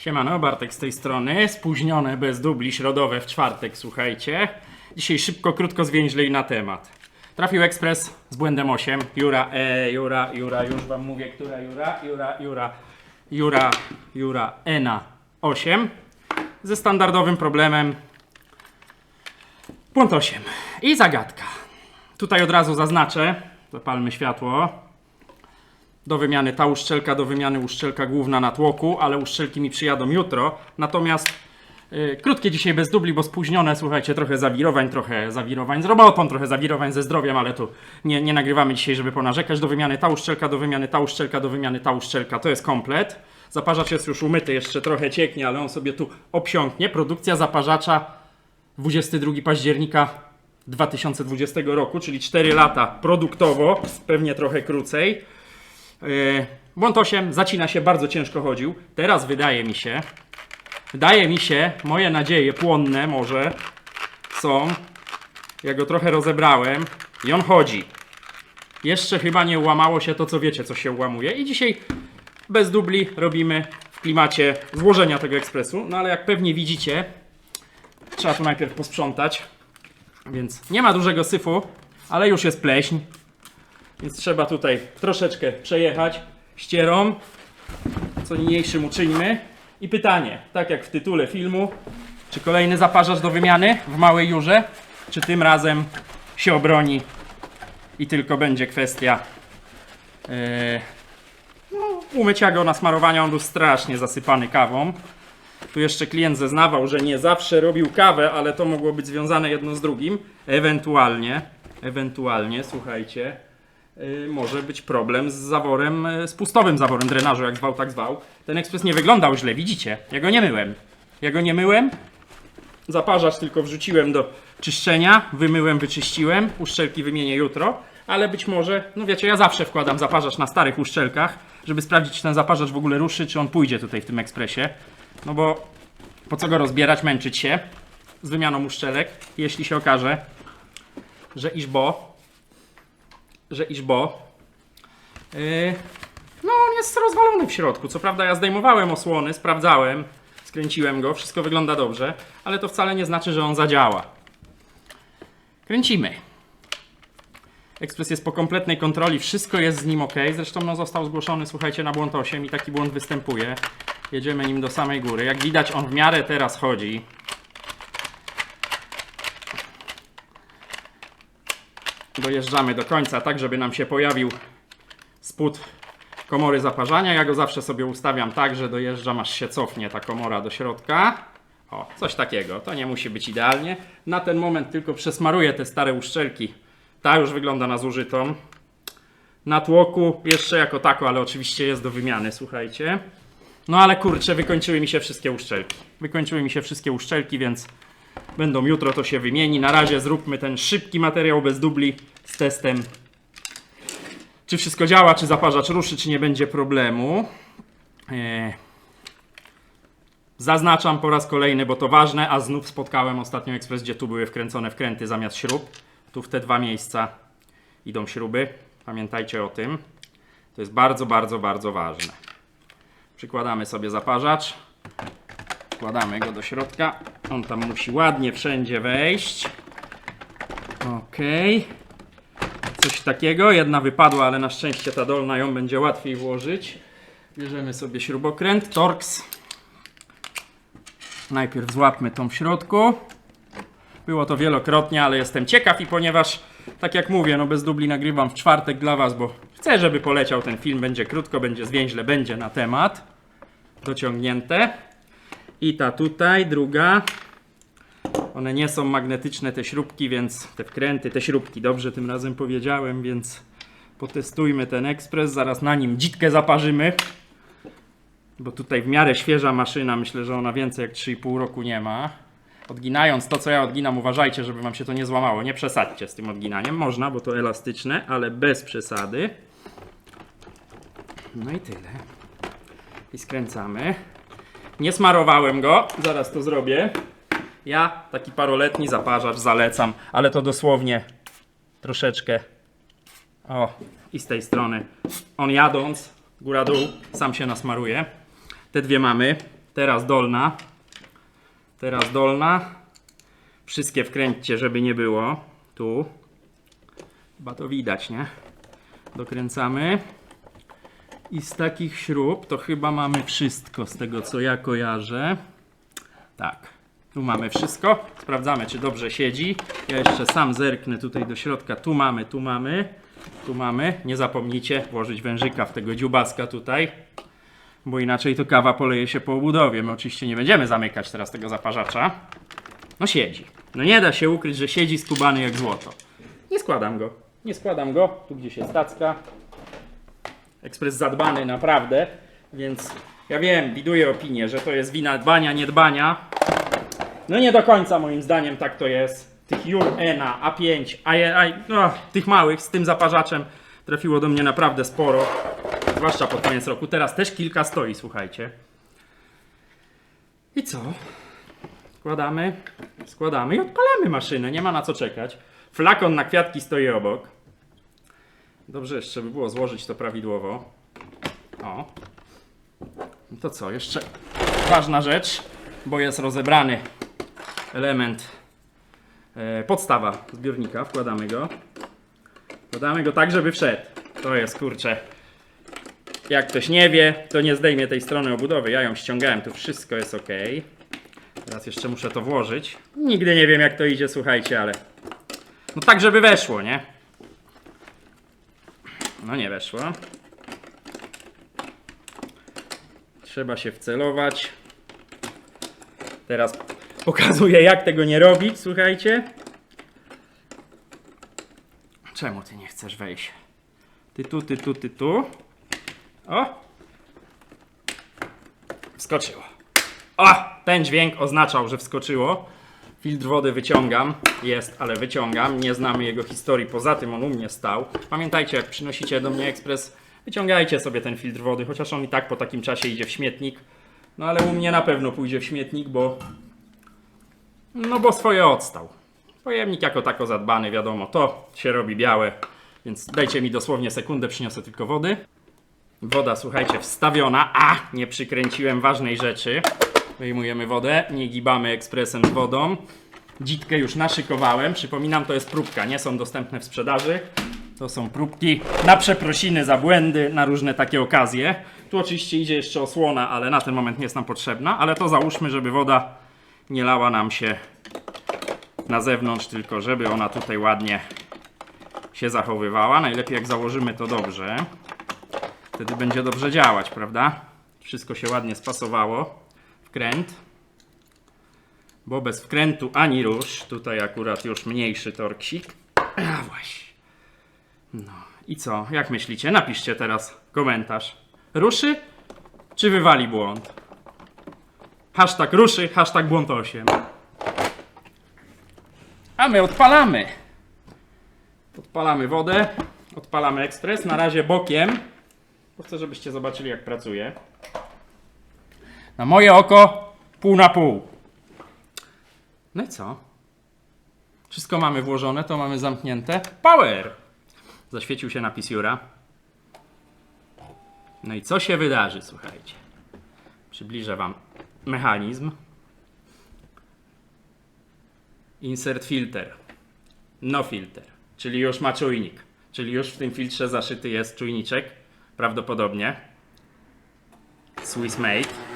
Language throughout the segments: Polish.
Siemano, Bartek z tej strony. Spóźnione bez dubli środowe w czwartek, słuchajcie. Dzisiaj szybko, krótko, zwięźlej na temat. Trafił ekspres z błędem 8. Jura, e, Jura, Jura, już wam mówię, która Jura, Jura, Jura, Jura, Jura, Ena 8. Ze standardowym problemem błąd 8. I zagadka. Tutaj od razu zaznaczę, zapalmy światło. Do wymiany ta uszczelka, do wymiany uszczelka główna na tłoku, ale uszczelki mi przyjadą jutro. Natomiast yy, krótkie dzisiaj bez dubli, bo spóźnione, słuchajcie, trochę zawirowań, trochę zawirowań z robotą, trochę zawirowań ze zdrowiem, ale tu nie, nie nagrywamy dzisiaj, żeby ponarzekać. Do wymiany ta uszczelka, do wymiany ta uszczelka, do wymiany ta uszczelka, to jest komplet. Zaparzacz jest już umyty, jeszcze trochę cieknie, ale on sobie tu obsiąknie. Produkcja zaparzacza 22 października 2020 roku, czyli 4 lata produktowo, pewnie trochę krócej. Yy, Błąd 8 zacina się, bardzo ciężko chodził. Teraz wydaje mi się, wydaje mi się, moje nadzieje płonne może są, ja go trochę rozebrałem i on chodzi. Jeszcze chyba nie łamało się to, co wiecie, co się łamuje. I dzisiaj bez dubli robimy w klimacie złożenia tego ekspresu. No ale jak pewnie widzicie, trzeba tu najpierw posprzątać. Więc nie ma dużego syfu, ale już jest pleśń. Więc trzeba tutaj troszeczkę przejechać ścierą, co niniejszym uczyńmy. I pytanie, tak jak w tytule filmu, czy kolejny zaparzacz do wymiany w małej jurze, czy tym razem się obroni i tylko będzie kwestia yy, no, umycia go, nasmarowania. On był strasznie zasypany kawą. Tu jeszcze klient zeznawał, że nie zawsze robił kawę, ale to mogło być związane jedno z drugim. Ewentualnie, ewentualnie, słuchajcie, może być problem z zaworem, yy, z pustowym zaworem drenażu, jak zwał, tak zwał. Ten ekspres nie wyglądał źle, widzicie? Ja go nie myłem. Ja go nie myłem. Zaparzacz tylko wrzuciłem do czyszczenia, wymyłem, wyczyściłem. Uszczelki wymienię jutro, ale być może, no wiecie, ja zawsze wkładam zaparzacz na starych uszczelkach, żeby sprawdzić, czy ten zaparzacz w ogóle ruszy, czy on pójdzie tutaj w tym ekspresie. No bo po co go rozbierać, męczyć się z wymianą uszczelek, jeśli się okaże, że iż bo, że iż bo, yy, no on jest rozwalony w środku. Co prawda ja zdejmowałem osłony, sprawdzałem, skręciłem go, wszystko wygląda dobrze, ale to wcale nie znaczy, że on zadziała. Kręcimy. Ekspres jest po kompletnej kontroli, wszystko jest z nim ok. Zresztą no, został zgłoszony, słuchajcie, na błąd 8 i taki błąd występuje. Jedziemy nim do samej góry. Jak widać, on w miarę teraz chodzi. Dojeżdżamy do końca, tak żeby nam się pojawił spód komory zaparzania. Ja go zawsze sobie ustawiam tak, że dojeżdżam aż się cofnie ta komora do środka. O, coś takiego. To nie musi być idealnie. Na ten moment tylko przesmaruję te stare uszczelki. Ta już wygląda na zużytą. Na tłoku jeszcze jako tako, ale oczywiście jest do wymiany, słuchajcie. No ale kurczę, wykończyły mi się wszystkie uszczelki. Wykończyły mi się wszystkie uszczelki, więc będą jutro to się wymieni. Na razie zróbmy ten szybki materiał bez dubli z testem. Czy wszystko działa, czy zaparzacz ruszy, czy nie będzie problemu. Eee. Zaznaczam po raz kolejny, bo to ważne, a znów spotkałem ostatnio ekspres, gdzie tu były wkręcone wkręty zamiast śrub. Tu w te dwa miejsca idą śruby. Pamiętajcie o tym. To jest bardzo, bardzo, bardzo ważne. Przykładamy sobie zaparzacz. Wkładamy go do środka. On tam musi ładnie wszędzie wejść. Ok. Coś takiego. Jedna wypadła, ale na szczęście ta dolna ją będzie łatwiej włożyć. Bierzemy sobie śrubokręt, Torx. Najpierw złapmy tą w środku. Było to wielokrotnie, ale jestem ciekaw i ponieważ, tak jak mówię, no bez dubli nagrywam w czwartek dla Was, bo chcę, żeby poleciał ten film, będzie krótko, będzie zwięźle, będzie na temat. Dociągnięte. I ta tutaj, druga. One nie są magnetyczne, te śrubki, więc te wkręty, te śrubki, dobrze tym razem powiedziałem, więc potestujmy ten ekspres. Zaraz na nim dzitkę zaparzymy. Bo tutaj w miarę świeża maszyna, myślę, że ona więcej jak 3,5 roku nie ma. Odginając to, co ja odginam, uważajcie, żeby wam się to nie złamało. Nie przesadźcie z tym odginaniem. Można, bo to elastyczne, ale bez przesady. No i tyle. I skręcamy. Nie smarowałem go, zaraz to zrobię. Ja taki paroletni zaparzacz zalecam, ale to dosłownie troszeczkę. O, i z tej strony. On jadąc, góra dół, sam się nasmaruje. Te dwie mamy. Teraz dolna. Teraz dolna. Wszystkie wkręćcie, żeby nie było. Tu. Chyba to widać, nie? Dokręcamy. I z takich śrub to chyba mamy wszystko z tego co ja kojarzę. Tak. Tu mamy wszystko. Sprawdzamy, czy dobrze siedzi. Ja jeszcze sam zerknę tutaj do środka. Tu mamy, tu mamy. Tu mamy. Nie zapomnijcie włożyć wężyka w tego dziubaska tutaj. Bo inaczej to kawa poleje się po obudowie. My oczywiście nie będziemy zamykać teraz tego zaparzacza. No siedzi. No nie da się ukryć, że siedzi skubany jak złoto. Nie składam go. Nie składam go. Tu gdzieś jest tacka. Ekspres zadbany naprawdę, więc ja wiem, widuję opinię, że to jest wina dbania, niedbania. No nie do końca moim zdaniem tak to jest. Tych Jur Ena, A5, A, A, no, tych małych z tym zaparzaczem trafiło do mnie naprawdę sporo. Zwłaszcza pod koniec roku. Teraz też kilka stoi, słuchajcie. I co? Składamy, składamy i odpalamy maszynę. Nie ma na co czekać. Flakon na kwiatki stoi obok. Dobrze jeszcze by było złożyć to prawidłowo. O. No to co, jeszcze ważna rzecz, bo jest rozebrany element, e, podstawa zbiornika, wkładamy go. Wkładamy go tak, żeby wszedł. To jest, kurczę, jak ktoś nie wie, to nie zdejmie tej strony obudowy. Ja ją ściągałem, tu wszystko jest ok. Teraz jeszcze muszę to włożyć. Nigdy nie wiem, jak to idzie, słuchajcie, ale no tak, żeby weszło, nie? No nie weszło. Trzeba się wcelować. Teraz pokazuję, jak tego nie robić, słuchajcie. Czemu ty nie chcesz wejść? Ty tu, ty tu, ty tu. O! Wskoczyło. O! Ten dźwięk oznaczał, że wskoczyło. Filtr wody wyciągam. Jest, ale wyciągam. Nie znamy jego historii. Poza tym on u mnie stał. Pamiętajcie, jak przynosicie do mnie ekspres, wyciągajcie sobie ten filtr wody, chociaż on i tak po takim czasie idzie w śmietnik. No ale u mnie na pewno pójdzie w śmietnik, bo. No bo swoje odstał. Pojemnik jako tako zadbany, wiadomo, to się robi białe. Więc dajcie mi dosłownie sekundę, przyniosę tylko wody. Woda, słuchajcie, wstawiona. A, nie przykręciłem ważnej rzeczy. Wyjmujemy wodę, nie gibamy ekspresem z wodą. Dzitkę już naszykowałem. Przypominam, to jest próbka, nie są dostępne w sprzedaży. To są próbki na przeprosiny za błędy, na różne takie okazje. Tu oczywiście idzie jeszcze osłona, ale na ten moment nie jest nam potrzebna. Ale to załóżmy, żeby woda nie lała nam się na zewnątrz, tylko żeby ona tutaj ładnie się zachowywała. Najlepiej jak założymy to dobrze. Wtedy będzie dobrze działać, prawda? Wszystko się ładnie spasowało. Wkręt. Bo bez wkrętu ani rusz. Tutaj akurat już mniejszy torksik. A właśnie. No i co? Jak myślicie? Napiszcie teraz komentarz. Ruszy czy wywali błąd? Hashtag ruszy, hashtag błąd 8. A my odpalamy. Odpalamy wodę, odpalamy ekspres. Na razie bokiem, bo chcę, żebyście zobaczyli, jak pracuje. Na moje oko pół na pół. No i co? Wszystko mamy włożone, to mamy zamknięte. Power! Zaświecił się napis Jura. No i co się wydarzy, słuchajcie. Przybliżę Wam mechanizm. Insert filter. No filter, czyli już ma czujnik. Czyli już w tym filtrze zaszyty jest czujniczek. Prawdopodobnie. Swiss made.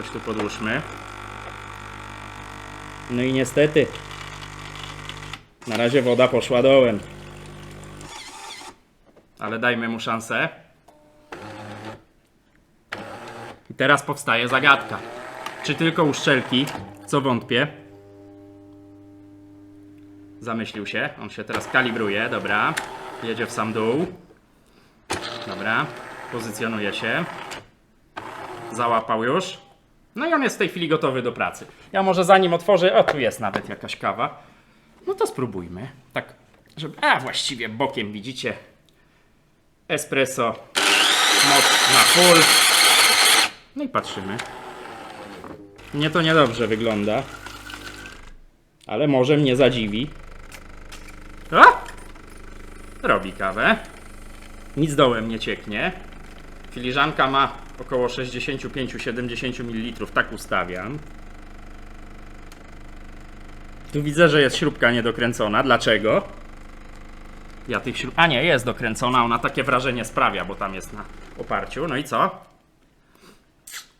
Coś tu podłóżmy. No i niestety. Na razie woda poszła dołem. Ale dajmy mu szansę. I teraz powstaje zagadka. Czy tylko uszczelki? Co wątpię. Zamyślił się. On się teraz kalibruje. Dobra. Jedzie w sam dół. Dobra. Pozycjonuje się. Załapał już. No i on jest w tej chwili gotowy do pracy. Ja może zanim otworzę. O, tu jest nawet jakaś kawa. No to spróbujmy. Tak, żeby. A właściwie bokiem widzicie. Espresso. Moc na full. No i patrzymy. Mnie to niedobrze wygląda. Ale może mnie zadziwi. A! Robi kawę. Nic dołem nie cieknie. Filiżanka ma około 65-70 ml, tak ustawiam. Tu widzę, że jest śrubka niedokręcona. Dlaczego? Ja tych śrub... A nie, jest dokręcona, ona takie wrażenie sprawia, bo tam jest na oparciu. No i co?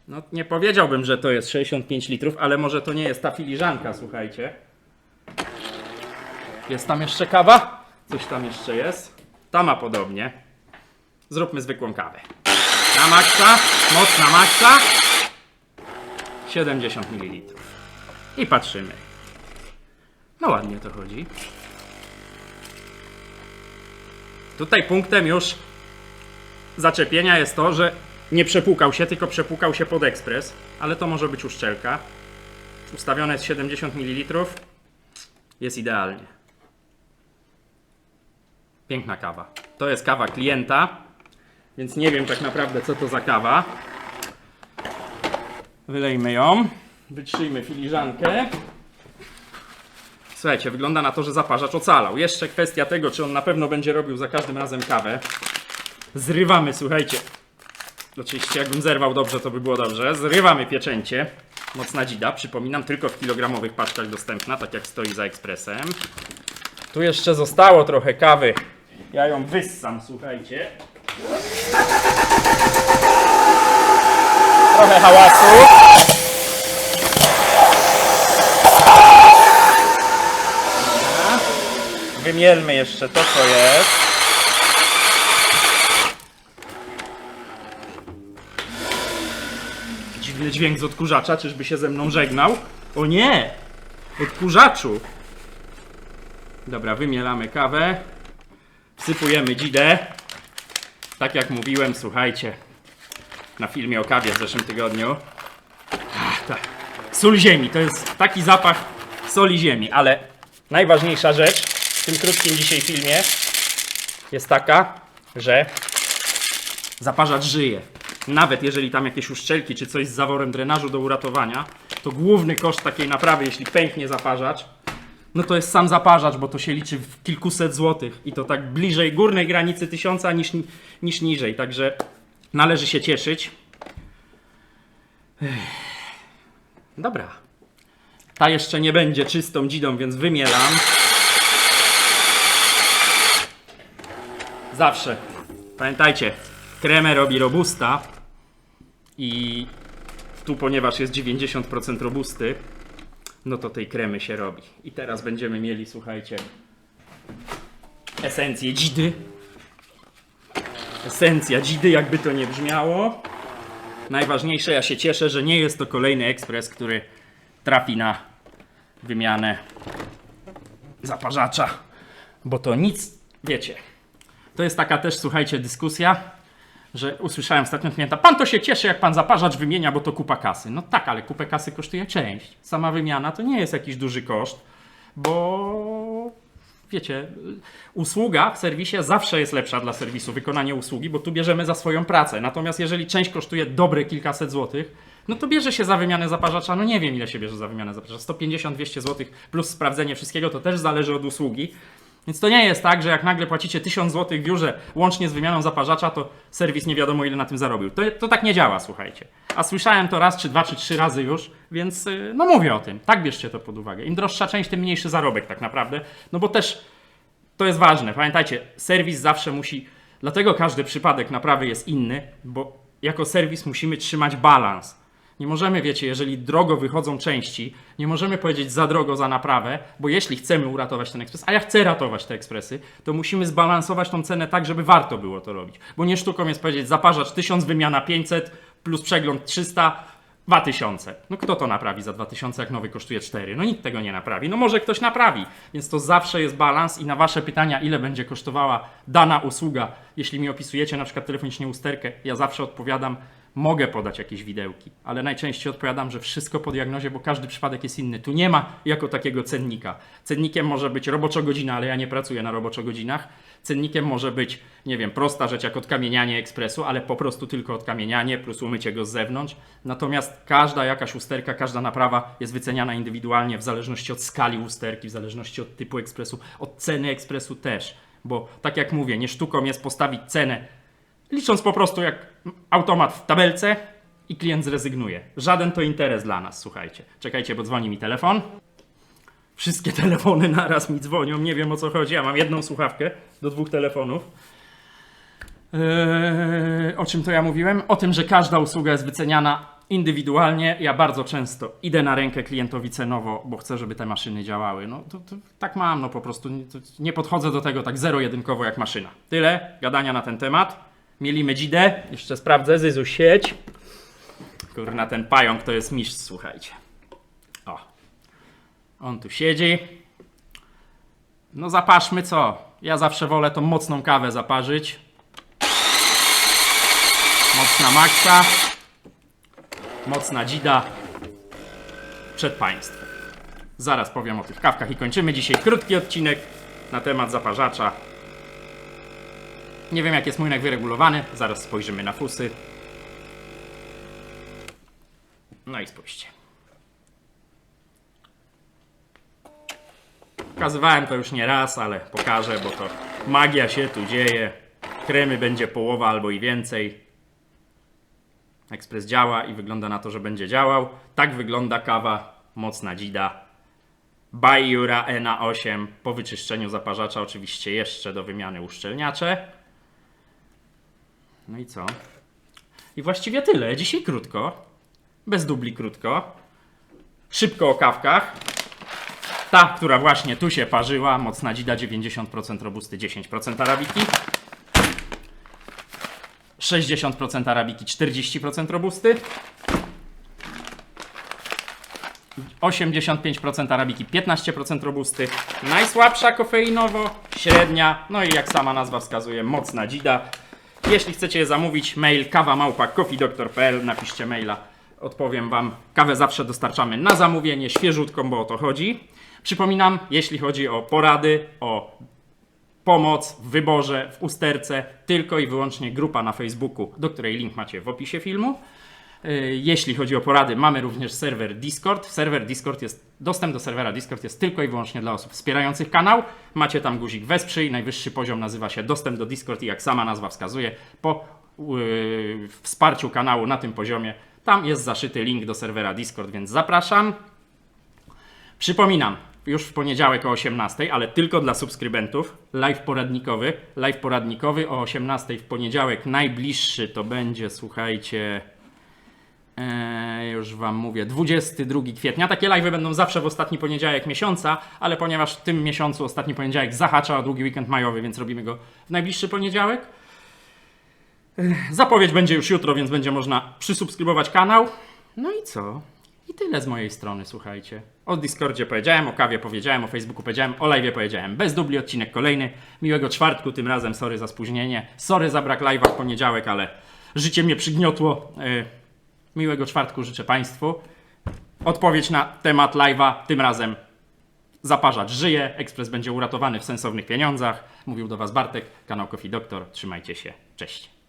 No nie powiedziałbym, że to jest 65 litrów, ale może to nie jest ta filiżanka, słuchajcie. Jest tam jeszcze kawa? Coś tam jeszcze jest. Ta ma podobnie. Zróbmy zwykłą kawę. Na maksa, moc na maksa. 70 ml. I patrzymy. No ładnie to chodzi. Tutaj punktem już zaczepienia jest to, że nie przepłukał się, tylko przepłukał się pod ekspres, ale to może być uszczelka. Ustawione jest 70 ml. Jest idealnie. Piękna kawa. To jest kawa klienta, więc nie wiem tak naprawdę co to za kawa. Wylejmy ją. Wytrzyjmy filiżankę. Słuchajcie, wygląda na to, że zaparzacz ocalał. Jeszcze kwestia tego, czy on na pewno będzie robił za każdym razem kawę. Zrywamy, słuchajcie. Oczywiście, jakbym zerwał dobrze, to by było dobrze. Zrywamy pieczęcie. Mocna dzida, przypominam, tylko w kilogramowych paczkach dostępna, tak jak stoi za ekspresem. Tu jeszcze zostało trochę kawy. Ja ją wyssam, słuchajcie. Trochę hałasu. Wymielmy jeszcze to, co jest. Dziwny dźwięk z odkurzacza, czyżby się ze mną żegnał? O nie! Odkurzaczu! Dobra, wymielamy kawę. Wsypujemy dzidę. Tak jak mówiłem, słuchajcie, na filmie o kawie w zeszłym tygodniu. Ach. Sól ziemi, to jest taki zapach soli ziemi, ale najważniejsza rzecz w tym krótkim dzisiaj filmie jest taka, że zaparzacz żyje. Nawet jeżeli tam jakieś uszczelki czy coś z zaworem drenażu do uratowania, to główny koszt takiej naprawy, jeśli pęknie zaparzacz, no to jest sam zaparzacz, bo to się liczy w kilkuset złotych i to tak bliżej górnej granicy tysiąca niż, niż niżej, także należy się cieszyć. Dobra. Ta jeszcze nie będzie czystą dzidą, więc wymielam. Zawsze. Pamiętajcie, kremę robi robusta i tu ponieważ jest 90% robusty, no to tej kremy się robi. I teraz będziemy mieli, słuchajcie, esencję dzidy. Esencja dzidy, jakby to nie brzmiało. Najważniejsze, ja się cieszę, że nie jest to kolejny ekspres, który trafi na wymianę zaparzacza, bo to nic, wiecie. To jest taka też, słuchajcie, dyskusja, że usłyszałem ostatnio klienta, pan to się cieszy, jak pan zaparzacz wymienia, bo to kupa kasy. No tak, ale kupę kasy kosztuje część. Sama wymiana to nie jest jakiś duży koszt, bo wiecie, usługa w serwisie zawsze jest lepsza dla serwisu, wykonanie usługi, bo tu bierzemy za swoją pracę. Natomiast jeżeli część kosztuje dobre kilkaset złotych, no to bierze się za wymianę zaparzacza, no nie wiem ile się bierze za wymianę zaparzacza, 150-200 złotych plus sprawdzenie wszystkiego, to też zależy od usługi. Więc to nie jest tak, że jak nagle płacicie 1000 zł w biurze łącznie z wymianą zaparzacza, to serwis nie wiadomo ile na tym zarobił. To, to tak nie działa, słuchajcie. A słyszałem to raz, czy dwa, czy trzy razy już, więc yy, no mówię o tym. Tak bierzcie to pod uwagę. Im droższa część, tym mniejszy zarobek tak naprawdę. No bo też to jest ważne. Pamiętajcie, serwis zawsze musi. Dlatego każdy przypadek naprawy jest inny, bo jako serwis musimy trzymać balans. Nie możemy, wiecie, jeżeli drogo wychodzą części, nie możemy powiedzieć za drogo za naprawę, bo jeśli chcemy uratować ten ekspres, a ja chcę ratować te ekspresy, to musimy zbalansować tą cenę tak, żeby warto było to robić. Bo nie sztuką jest powiedzieć zaparzacz 1000, wymiana 500 plus przegląd 300, 2000. No kto to naprawi za 2000, jak nowy kosztuje 4? No nikt tego nie naprawi. No może ktoś naprawi. Więc to zawsze jest balans i na wasze pytania, ile będzie kosztowała dana usługa, jeśli mi opisujecie na przykład telefonicznie usterkę, ja zawsze odpowiadam, mogę podać jakieś widełki, ale najczęściej odpowiadam, że wszystko po diagnozie, bo każdy przypadek jest inny. Tu nie ma jako takiego cennika. Cennikiem może być roboczo godzina, ale ja nie pracuję na roboczo godzinach. Cennikiem może być, nie wiem, prosta rzecz jak odkamienianie ekspresu, ale po prostu tylko odkamienianie plus umycie go z zewnątrz. Natomiast każda jakaś usterka, każda naprawa jest wyceniana indywidualnie w zależności od skali usterki, w zależności od typu ekspresu, od ceny ekspresu też. Bo tak jak mówię, nie sztuką jest postawić cenę licząc po prostu jak automat w tabelce i klient zrezygnuje. Żaden to interes dla nas, słuchajcie. Czekajcie, bo dzwoni mi telefon. Wszystkie telefony naraz mi dzwonią, nie wiem o co chodzi. Ja mam jedną słuchawkę do dwóch telefonów. Eee, o czym to ja mówiłem? O tym, że każda usługa jest wyceniana indywidualnie. Ja bardzo często idę na rękę klientowi cenowo, bo chcę, żeby te maszyny działały. No to, to tak mam, no po prostu nie, nie podchodzę do tego tak zero-jedynkowo jak maszyna. Tyle gadania na ten temat. Mielimy dzidę. Jeszcze sprawdzę, Zyzu sieć. Kurna, ten pająk to jest mistrz, słuchajcie. O. On tu siedzi. No zapaszmy co? Ja zawsze wolę tą mocną kawę zaparzyć. Mocna maksa. Mocna dzida. Przed Państwem. Zaraz powiem o tych kawkach i kończymy dzisiaj krótki odcinek na temat zaparzacza. Nie wiem jak jest młynek wyregulowany. Zaraz spojrzymy na fusy. No i spójrzcie. Pokazywałem to już nie raz, ale pokażę, bo to magia się tu dzieje. Kremy będzie połowa albo i więcej. Ekspres działa i wygląda na to, że będzie działał. Tak wygląda kawa mocna dzida. Bajura ENA 8 po wyczyszczeniu zaparzacza oczywiście jeszcze do wymiany uszczelniacze. No i co? I właściwie tyle. Dzisiaj krótko. Bez dubli krótko. Szybko o kawkach. Ta, która właśnie tu się parzyła, mocna dzida 90% robusty, 10% arabiki. 60% arabiki, 40% robusty. 85% arabiki, 15% robusty. Najsłabsza kofeinowo, średnia, no i jak sama nazwa wskazuje, mocna dzida. Jeśli chcecie je zamówić, mail kawamałpa.coffeedoctor.pl, napiszcie maila, odpowiem Wam. Kawę zawsze dostarczamy na zamówienie, świeżutką, bo o to chodzi. Przypominam, jeśli chodzi o porady, o pomoc w wyborze, w usterce, tylko i wyłącznie grupa na Facebooku, do której link macie w opisie filmu. Yy, Jeśli chodzi o porady, mamy również serwer Discord. Serwer Discord jest, dostęp do serwera Discord jest tylko i wyłącznie dla osób wspierających kanał. Macie tam guzik wesprzyj, najwyższy poziom nazywa się dostęp do Discord i jak sama nazwa wskazuje, po yy, wsparciu kanału na tym poziomie, tam jest zaszyty link do serwera Discord, więc zapraszam. Przypominam, już w poniedziałek o 18, ale tylko dla subskrybentów. Live poradnikowy. Live poradnikowy o 18 w poniedziałek. Najbliższy to będzie, słuchajcie, e, już Wam mówię, 22 kwietnia. Takie live będą zawsze w ostatni poniedziałek miesiąca, ale ponieważ w tym miesiącu ostatni poniedziałek zahacza o drugi weekend majowy, więc robimy go w najbliższy poniedziałek. Zapowiedź będzie już jutro, więc będzie można przysubskrybować kanał. No i co? I tyle z mojej strony, słuchajcie. O Discordzie powiedziałem, o kawie powiedziałem, o Facebooku powiedziałem, o live powiedziałem. Bez dubli odcinek kolejny. Miłego czwartku, tym razem sorry za spóźnienie. Sorry za brak live'a w poniedziałek, ale życie mnie przygniotło. Yy, miłego czwartku życzę Państwu. Odpowiedź na temat live'a, tym razem zaparzacz żyje, ekspres będzie uratowany w sensownych pieniądzach. Mówił do Was Bartek, kanał Coffee Doctor. Trzymajcie się, cześć.